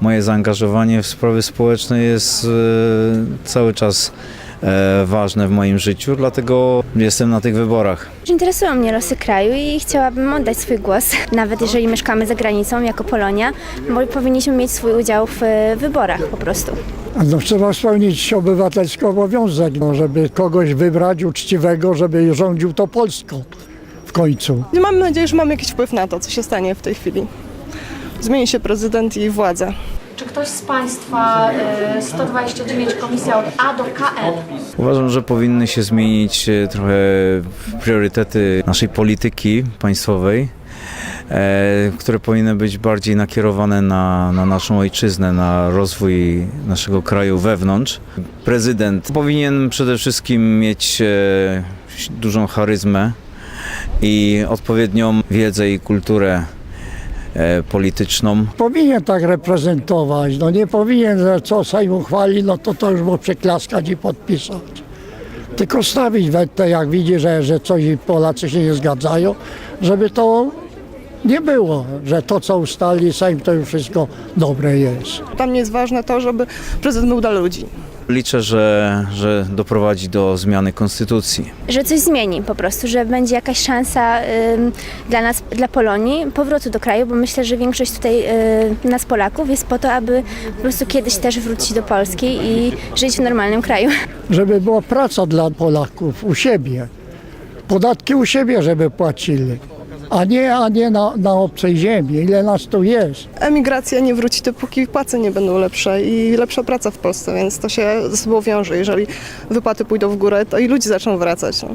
Moje zaangażowanie w sprawy społeczne jest e, cały czas e, ważne w moim życiu, dlatego jestem na tych wyborach. Interesują mnie losy kraju i chciałabym oddać swój głos. Nawet jeżeli mieszkamy za granicą jako Polonia, bo powinniśmy mieć swój udział w e, wyborach po prostu. No, trzeba spełnić obywatelski obowiązek, no, żeby kogoś wybrać uczciwego, żeby rządził to Polską w końcu. Nie mamy nadziei, że mamy jakiś wpływ na to, co się stanie w tej chwili. Zmieni się prezydent i władza. Czy ktoś z Państwa y, 129 komisja od A do KL Uważam, że powinny się zmienić e, trochę priorytety naszej polityki państwowej, e, które powinny być bardziej nakierowane na, na naszą ojczyznę, na rozwój naszego kraju wewnątrz. Prezydent powinien przede wszystkim mieć e, dużą charyzmę i odpowiednią wiedzę i kulturę e, polityczną. Powinien tak reprezentować, no nie powinien, że co Sejm uchwali, no to to już mu przyklaskać i podpisać. Tylko stawić wetę, jak widzi, że, że coś i Polacy się nie zgadzają, żeby to nie było, że to co ustali Sejm to już wszystko dobre jest. Dla mnie jest ważne to, żeby prezydent był dla ludzi. Liczę, że, że doprowadzi do zmiany konstytucji. Że coś zmieni po prostu, że będzie jakaś szansa ym, dla nas, dla Polonii powrotu do kraju, bo myślę, że większość tutaj y, nas Polaków jest po to, aby po prostu kiedyś też wrócić do Polski i żyć w normalnym kraju. Żeby była praca dla Polaków u siebie, podatki u siebie, żeby płacili, a nie, a nie na, na obcej ziemi, ile nas tu jest. Emigracja nie wróci, dopóki płace nie będą lepsze i lepsza praca w Polsce, więc to się ze sobą wiąże. Jeżeli wypłaty pójdą w górę, to i ludzie zaczną wracać. No.